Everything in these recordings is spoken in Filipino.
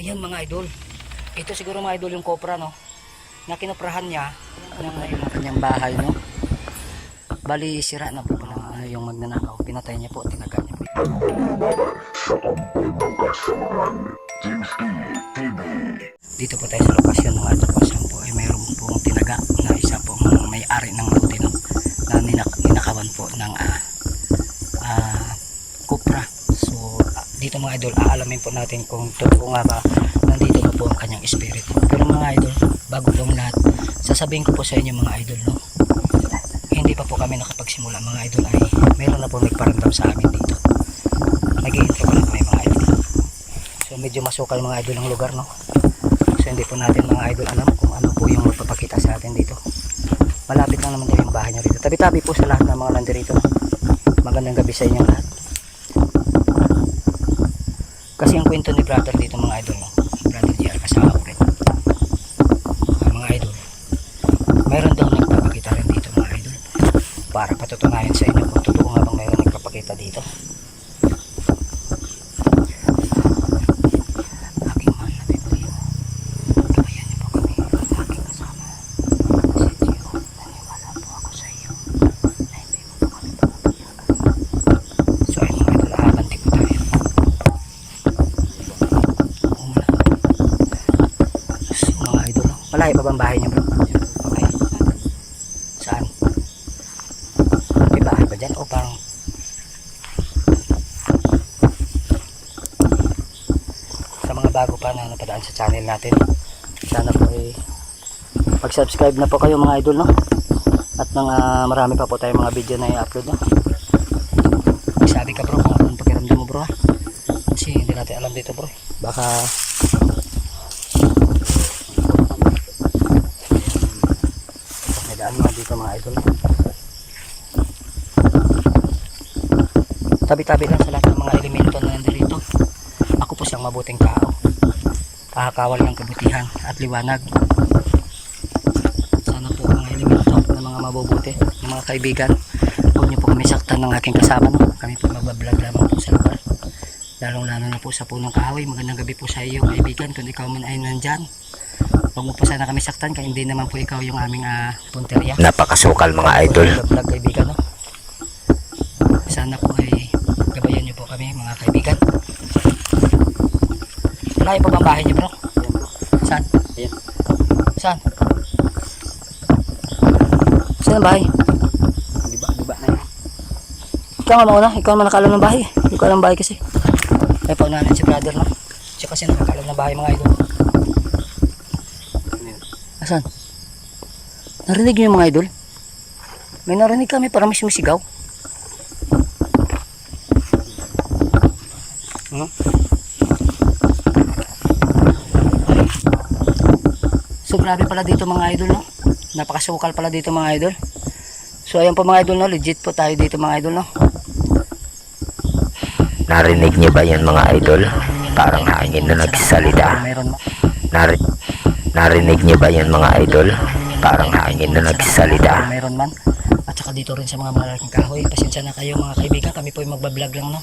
Ayan mga idol. Ito siguro mga idol yung kopra no. Na kinuprahan niya ng yung kanyang bahay no. Bali sira na po pala ano, yung magnanakaw. Pinatay niya po, tinaga niya po. Dito po tayo sa lokasyon ng idol Pasang po ay mayroon pong tinaga na isa pong may-ari ng lote no. Na ninak ninakawan po ng ah, ah, kopra. Dito mga idol aalamin po natin kung totoo nga ba nandito na po ang kanyang spirit. Pero mga idol, bago pong lahat, sasabihin ko po sa inyo mga idol no. Hindi pa po kami nakapagsimula mga idol ay meron na po nagparamdam sa amin dito. Nag-i-intro ko lang kami mga idol. So medyo masukal mga idol ang lugar no. So hindi po natin mga idol alam kung ano po yung magpapakita sa atin dito. Malapit lang naman daw yung bahay niya rito. Tabi-tabi po sa lahat ng mga nandirito. Magandang gabi sa inyo lahat. Kasi ang kwento ni brother dito mga idol, no? brother JR kasama ko rin. Ah, mga idol, mayroon daw nagpapakita rin dito mga idol. Para patutunayan sa inyo kung totoo nga bang mayroon nagpapakita dito. Aking mahal na Biblia, gabayan niyo po kami ng aking kasama. Si Gio, naniwala po ako sa iyo na hindi mo po kami papabayaan. So ayun mga idol, aabanti po tayo. Wala. So, mga idol, no? malayo pa bang bahay niyo bro? Okay. Saan? May bahay ba dyan? O parang sa mga bago pa na napadaan sa channel natin sana po ay mag-subscribe na po kayo mga idol no at mga marami pa po tayong mga video na i-upload no sabi ka bro kung anong pakiramdam mo bro ha? kasi hindi natin alam dito bro baka may daan mga idol. Tabi-tabi lang sa lahat ng mga elemento na nandito ako po siyang mabuting tao. Kakakawal ng kabutihan at liwanag. Sana po mga elemento ng mga mabubuti ng mga kaibigan. Huwag niyo po kami saktan ng aking kasama no? kami po magbablog lamang po sa lugar. Lalong lalo na po sa punong kahoy magandang gabi po sa iyo kaibigan. Kung ikaw man ay nandyan huwag mo po sana kami saktan kaya hindi naman po ikaw yung aming uh, punteriya Napakasukal mga idol. vlog kaibigan no? sana po ay gabayan niyo po kami mga kaibigan malayo pa bang bahay niyo bro? saan? Ayan. saan? saan ang bahay? Di ba, di ba na yun? ikaw nga mauna ikaw naman nakaalam ng bahay hindi ko alam bahay kasi ay pa natin si brother no? siya kasi nakakaalam ng bahay mga idol asan? narinig niyo yung mga idol? may narinig kami parang may sumisigaw Hmm? So grabe pala dito mga idol no. Napakasukal pala dito mga idol. So ayan po mga idol no, legit po tayo dito mga idol no. Narinig niyo ba yan mga idol? Parang hangin na nagsasalita. Meron ma- Nari Narinig niyo ba yan mga idol? Parang hangin na nagsasalita. Meron man. At saka dito rin sa mga malalaking kahoy. Pasensya na kayo mga kaibigan, kami po yung magbablog lang no.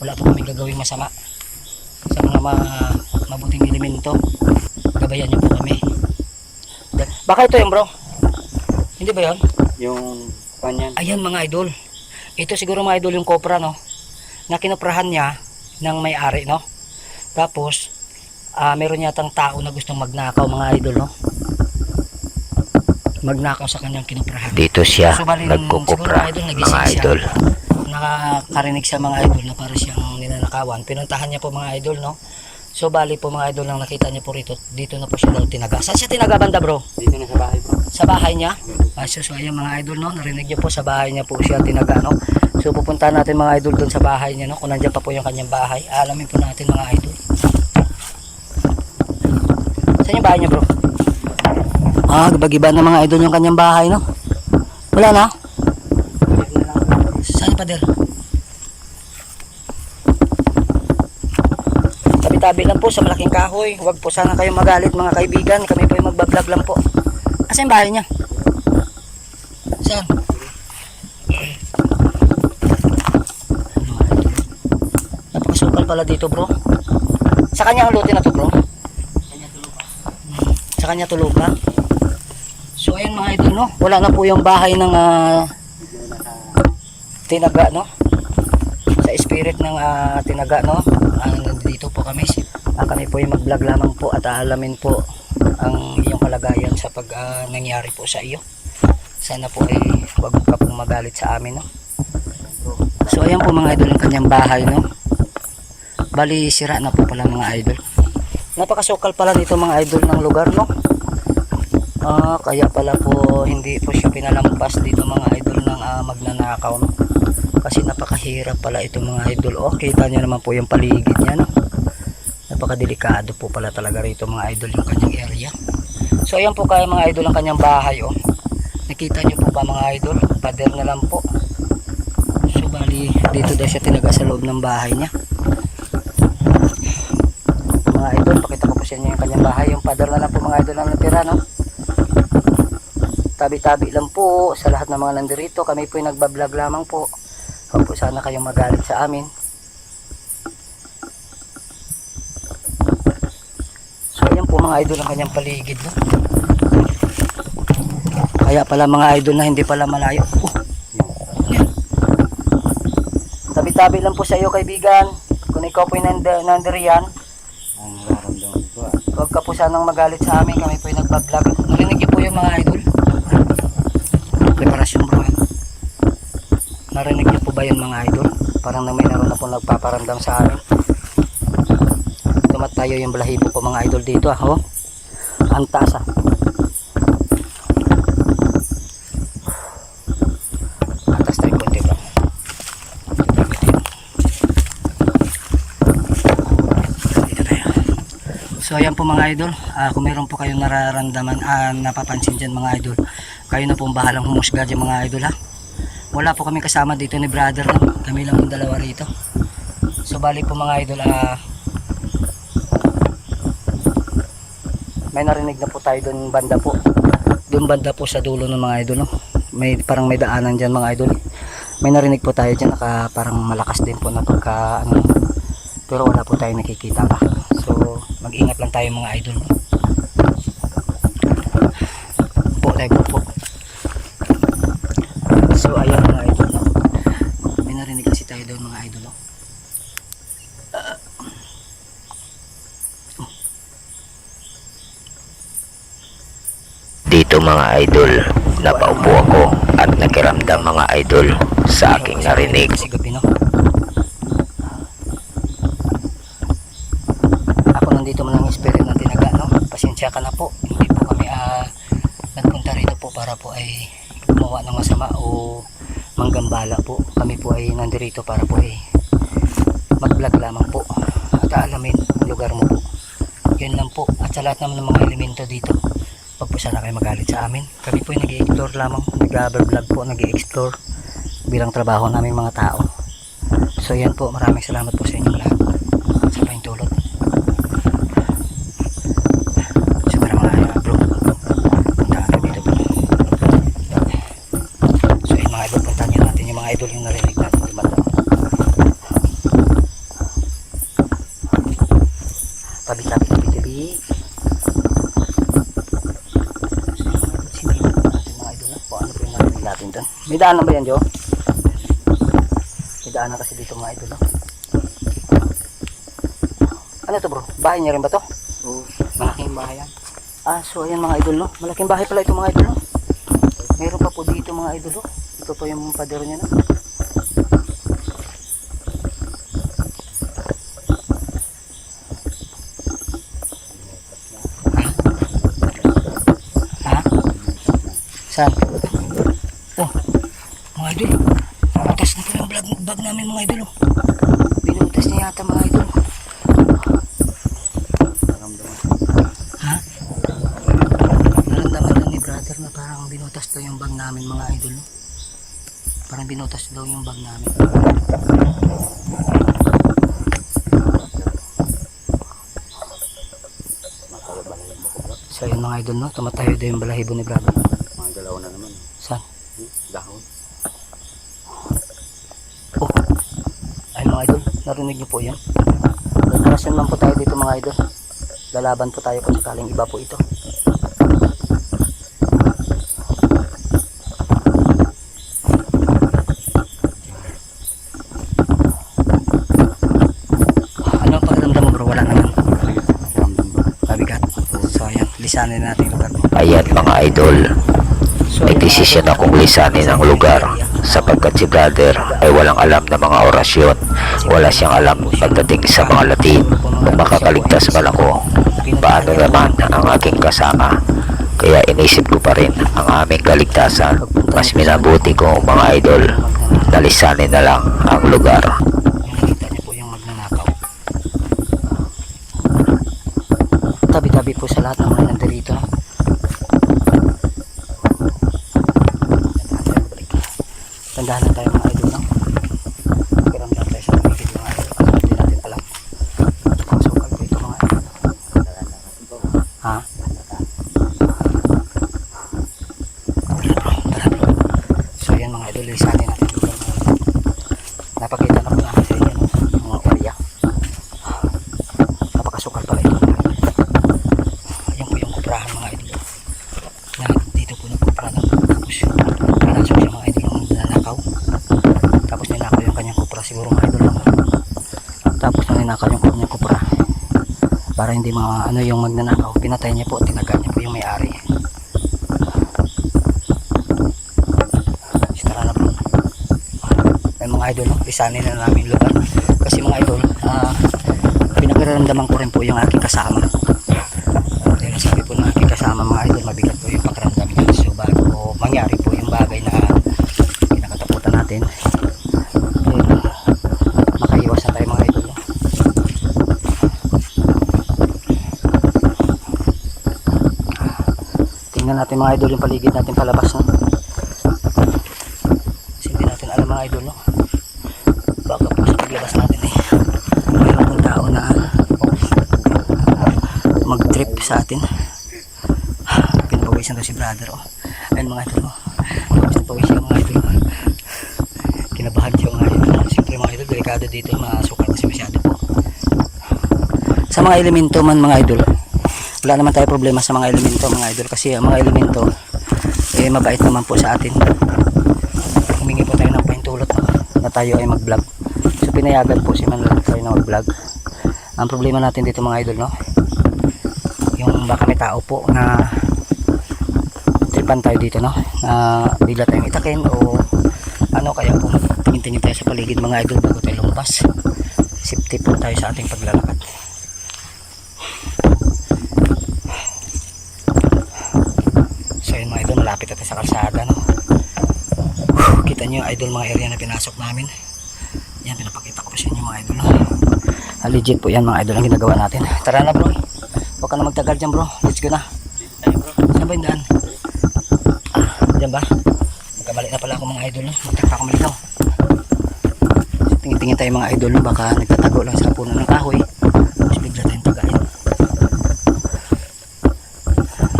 Wala po kami gagawing masama. Sa mga ma- mabuting elemento, gabayan niyo po kami. Baka ito yung bro. Hindi ba 'yon? Yung kanyan. Ayan mga idol. Ito siguro mga idol yung kopra no. Na kinuprahan niya ng may-ari no. Tapos ah meron yatang tao na gustong magnakaw mga idol no. Magnakaw sa kanyang kinuprahan. Dito siya So, bali, nagkukupra siguro, idol, mga nagising siya. idol. Nakakarinig sa mga idol na para siyang ninanakawan. Pinuntahan niya po mga idol no. So bali po mga idol lang nakita niya po rito. Dito na po siya daw tinaga. Saan siya tinaga banda bro? Dito na sa bahay bro. sa bahay niya. Ah, so, so ayan mga idol no, narinig niyo po sa bahay niya po siya tinaga no. So pupuntahan natin mga idol doon sa bahay niya no, kung nandiyan pa po yung kanyang bahay. Alamin po natin mga idol. Saan yung bahay niya bro? Ah, giba-giba na mga idol yung kanyang bahay no. Wala na. Saan yung pader? Tabi-tabi lang po sa malaking kahoy. Huwag po sana kayong magalit mga kaibigan. Kami po yung magbablog lang po. Asan yung bahay niya? Saan? Napakasukal pala dito bro. Sa kanya ang lote na to bro. Sa kanya tulugan. So ayan mga idol no, wala na po yung bahay ng ah, tinaga no. Sa spirit ng ah, tinaga no. Ah, nandito po kami. Ah, kami po yung mag-vlog lamang po at aalamin po ang iyong kalagayan sa pag ah, nangyari po sa iyo. Sana po ay wag ka pong magalit sa amin no. So ayan po mga idol ang kanyang bahay no. Bali sira na po pala mga idol. Napakasukal pala nito mga idol ng lugar no. Ah, kaya pala po hindi po siya pinalampas dito mga idol ng ah, magnanakaw no. Kasi napakahirap pala ito mga idol. Oh, kita niyo naman po yung paligid niya no. Napakadelikado po pala talaga rito mga idol yung kanyang area. So ayan po kaya mga idol ang kanyang bahay oh. Nakita niyo po ba mga idol? Pader na lang po. So bali dito daw siya tinaga sa loob ng bahay niya. Mga idol, pakita ko po sa inyo yung kanyang bahay. Yung pader na lang po mga idol ang natira no. Tabi-tabi lang po sa lahat ng mga nandirito. Kami po yung nagbablog lamang po. Huwag po sana kayong magalit sa amin. So ayan po mga idol ang kanyang paligid no. Kaya pala mga idol na hindi pala malayo. Oh. Tabi-tabi lang po sa iyo kaibigan. Kung ikaw po yung nand- nandiriyan, Ang nararamdaman ko ah. Huwag ka po sanang magalit sa amin. Kami po yung nagbablog. Narinig niyo po yung mga idol. Preparasyon bro. Narinig niyo po ba yun mga idol? Parang na may naroon na po nagpaparamdam sa amin. Tumat tayo yung balahibo po mga idol dito ah. Oh. Ang taas ah. Atas tayo konti bro. Dito tayo. So ayan po mga idol, Ah, kung meron po kayong nararamdaman, ah, napapansin dyan mga idol, kayo na po ang bahalang humusga dyan mga idol ha. Wala po kami kasama dito ni brother, no? kami lang yung dalawa rito. So bali po mga idol, ah, may narinig na po tayo doon banda po. Doon banda po sa dulo ng mga idol, no? may parang may daanan dyan mga idol. May narinig po tayo dyan, naka, parang malakas din po na pagka, ano, pero wala po tayo nakikita pa. Mag-ingat lang tayo mga idol. no? Po tayo po po. So, ayan mga idol. No? May narinig kasi tayo doon mga idol. No? Dito mga idol, napaupo ako at nakiramdam mga idol sa aking narinig. Nandito man ang spirit ng tinaga no. Pasensya ka na po. Hindi po kami ah nagpunta rito po para po ay gumawa ng masama o manggambala po. Kami po ay nandirito para po ay mag-vlog lamang po at alamin ang lugar mo po. Yun lang po. At sa lahat naman ng mga elemento dito, Huwag po sana kayo magalit sa amin. Kami po ay nag-explore lamang. Nag-vlog po, nag-explore bilang trabaho namin mga tao. So yan po, maraming salamat po sa inyo lahat sa paintulot. So para mga uh, bro, punta natin dito po. So yun mga idol, puntahan nyo natin yung mga idol yung narinig natin di banda. Tabi tabi tabi tabi. Sinipan natin mga idol na kung ano po yung narinig May daanan ba yan, Joe? May daanan kasi dito mga idol. No? Ano to bro? Bahay niya rin ba to? Oo. Malaking bahay yan. Ah, so ayan mga idol no. Malaking bahay pala ito mga idol no. Meron pa po dito mga idol no. Ito po yung padero niya no. Ha? Saan? Oh, mga idol. Binutas na po yung bag, namin mga idol. Oh. Binutas niya yata mga idol. Ha? Naramdaman lang ni brother na parang binutas daw yung bag namin mga idol. Parang binutas daw yung bag namin. So yun mga idol no, tumatayo daw yung balahibo ni brother. narinig niyo po yun? Preparasyon lang po tayo dito mga idol. Lalaban po tayo kung sakaling iba po ito. Ano ang pakiramdam mo bro? Wala naman. Mabigat. So ayan. Lisanin natin lugar. Mo ayan mga idol. So, may desisyon akong lisanin ang lugar sapagkat si brother ay walang alam ng mga orasyon. Wala siyang alam pagdating sa mga Latin. Kung makakaligtas man ako, paano naman ang aking kasama? Kaya inisip ko pa rin ang aming kaligtasan. Mas minabuti ko mga idol na lisanin na lang ang lugar. Yung nakita niyo po yung magnanakaw. Tabi-tabi po sa lahat ng mga nandirito. Tandaan na tayo mga idol. No? Pakiramdam tayo sa paligid mga idol. Kasi hindi natin alam. Pasokal po ito mga idol. Ha? Tara bro, tara bro. So yan mga idol, lisanin natin dito mga idol. Napakita na po namin sa inyo no? yung mga area. Napakasukal pala ito. Ayan po yung kuprahan mga idol. Na dito po nagkupra ng tapos pinasok siya mga idol ng nanakaw. Tapos ninakaw yung kanyang kupra siguro mga idol. no? Tapos nung ninakaw yung kanyang kupra para hindi mga ano yung magnanakaw pinatay niya po tinaga niya po yung may-ari. Tara na po. Ay mga idol lisanin na namin lugar. Kasi mga idol ah pinagkaramdaman ko rin po yung aking kasama. Dahil sabi po ng aking kasama mga idol mabigat po yung pakiramdam niya so bago mangyari po yung bagay na pinakataputan natin eh, makaiwas na tayo mga idol no? tingnan natin mga idol yung paligid natin palabas no? kasi hindi natin alam mga idol no? baka po sa paglabas natin eh mayroon pong tao na mag trip sa atin pinapawisan daw si brother oh. ayun mga idol oh. pinapawisan mga idol kinabahan siya mga idol siyempre mga idol delikado dito mga sukal kasi masyado po sa mga elemento man mga idol wala naman tayo problema sa mga elemento mga idol kasi ang mga elemento eh mabait naman po sa atin. Humingi po tayo ng pahintulot na tayo ay mag vlog so pinayagan po si Manlad tayo na mag vlog ang problema natin dito mga idol no? Yung baka may tao po na tripan tayo dito no? Na bigla tayong itakin o ano kaya po tingin-tingin tayo sa paligid mga idol bago tayo lumabas. Safety po tayo sa ating paglalakad So yun mga idol, malapit na tayo sa kalsada no. Whew, kita nyo idol mga area na pinasok namin. Yan, pinapakita ko pa sa inyo mga idol no. Ah, legit po yan mga idol ang ginagawa natin. Tara na bro. Huwag ka na magtagal dyan bro. Let's go na. Saan ba yung daan? Ah, dyan ba? Magkamali na pala ako mga idol no. Magtakpa ako malikaw. Tingin-tingin tayo mga idol. Baka nagtatago lang sa puno ng kahoy. Tapos bigla tayong tagain.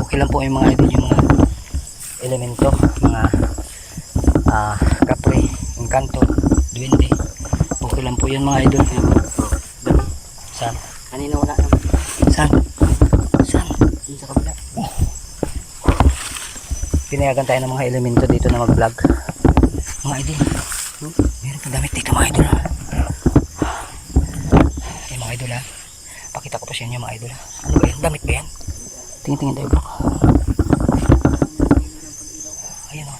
okay lang po yung mga idol elemento mga ah kapre engkanto duwende okay lang po yun mga idol saan? kanina wala naman saan? saan? yun sa kabila pinayagan tayo ng mga elemento dito na mag vlog mga idol hmm? meron pang damit dito mga idol eh mga idol ha pakita ko pa sa inyo mga idol ano ba yan? damit ba yan? Tingin-tingin tayo bro. Ayan o.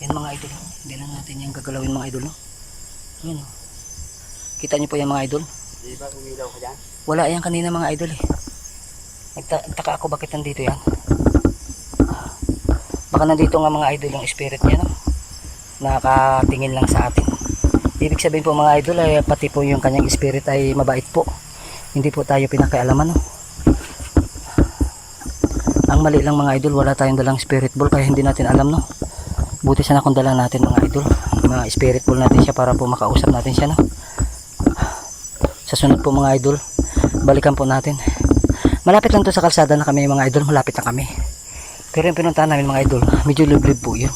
Yan mga idol. oh. Hindi na natin yung gagalawin mga idol. No? Ayan o. Kita niyo po yan mga idol. Di ba umilaw ka dyan? Wala yan kanina mga idol eh. Nagta nagtaka ako bakit nandito yan. Baka nandito nga mga idol yung spirit niya no. Nakatingin lang sa atin. Ibig sabihin po mga idol ay pati po yung kanyang spirit ay mabait po. Hindi po tayo pinakialaman no. Ang mali lang mga idol, wala tayong dalang spirit ball kaya hindi natin alam no. Buti sana kung dala natin mga idol. Mga spirit ball natin siya para po makausap natin siya no. Sa sunod po mga idol, balikan po natin. Malapit lang to sa kalsada na kami mga idol, malapit na kami. Pero yung pinuntahan namin mga idol, medyo liblib po yun.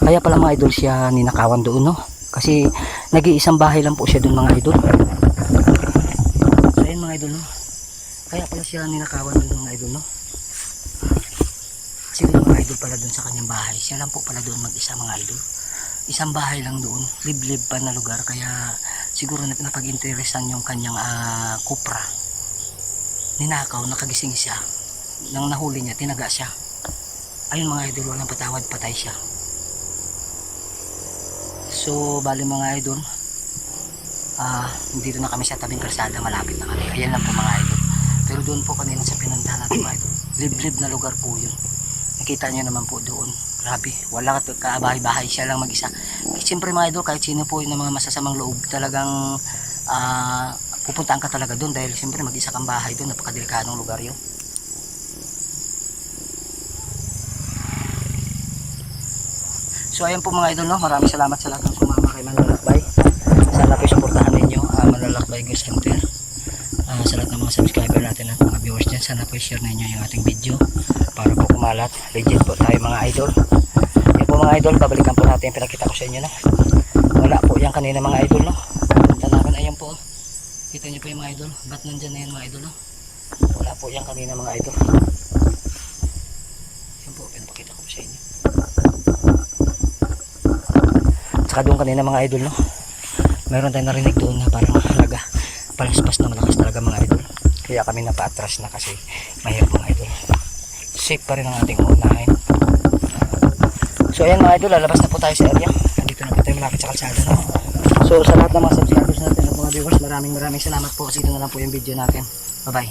Kaya pala mga idol siya ninakawan doon no. Kasi nag-iisang bahay lang po siya doon mga idol. So yun mga idol no. Kaya pala siya ninakawan doon mga idol no. Siguro mga idol pala doon sa kanyang bahay. Siya lang po pala doon mag-isa mga idol. Isang bahay lang doon. Liblib pa na lugar. Kaya siguro na napag-interesan yung kanyang ah, kupra. Ninakaw, nakagising siya. nang nahuli niya, tinaga siya. Ayun mga idol, walang patawad, patay siya. So, bali mga idol, ah, dito na kami sa tabing kalsada, malapit na kami. Ayan lang po mga idol. Pero doon po kanina sa pinuntahan natin mga idol, liblib na lugar po yun. Nakita niyo naman po doon. Grabe, wala ka kaabahay-bahay siya lang mag-isa. Siyempre mga idol, kahit sino po yung mga masasamang loob, talagang ah, pupuntaan ka talaga doon dahil siyempre mag-isa kang bahay doon, napakadelikadong lugar yun. So ayan po mga idol, no? maraming salamat sa lahat ng sumama kay Manlalakbay. Sana po suportahan ninyo uh, Manlalakbay Go Center. Ah, sa lahat ng mga subscriber natin at mga viewers dyan, sana po share ninyo yung ating video para po kumalat. Legit po tayo mga idol. Po mga idol, babalikan po natin yung pinakita ko sa inyo. No? Wala po yan kanina mga idol. No? Punta namin, ayan po. Kita nyo po yung mga idol. Ba't nandyan na yan mga idol? No? Wala po yan kanina mga idol. Yan po, pinapakita ko sa inyo. Tsaka doon kanina mga idol, no? Meron tayong narinig doon na parang halaga. Palaspas na malakas talaga mga idol. Kaya kami napaatras na kasi mahirap mga idol. Safe pa rin ang ating unahin. So ayan mga idol, lalabas na po tayo sa area. Nandito na po tayo malapit sa kalsada. No? So sa lahat ng mga subscribers natin at mga viewers, maraming maraming salamat po. Kasi ito na lang po yung video natin. Bye bye.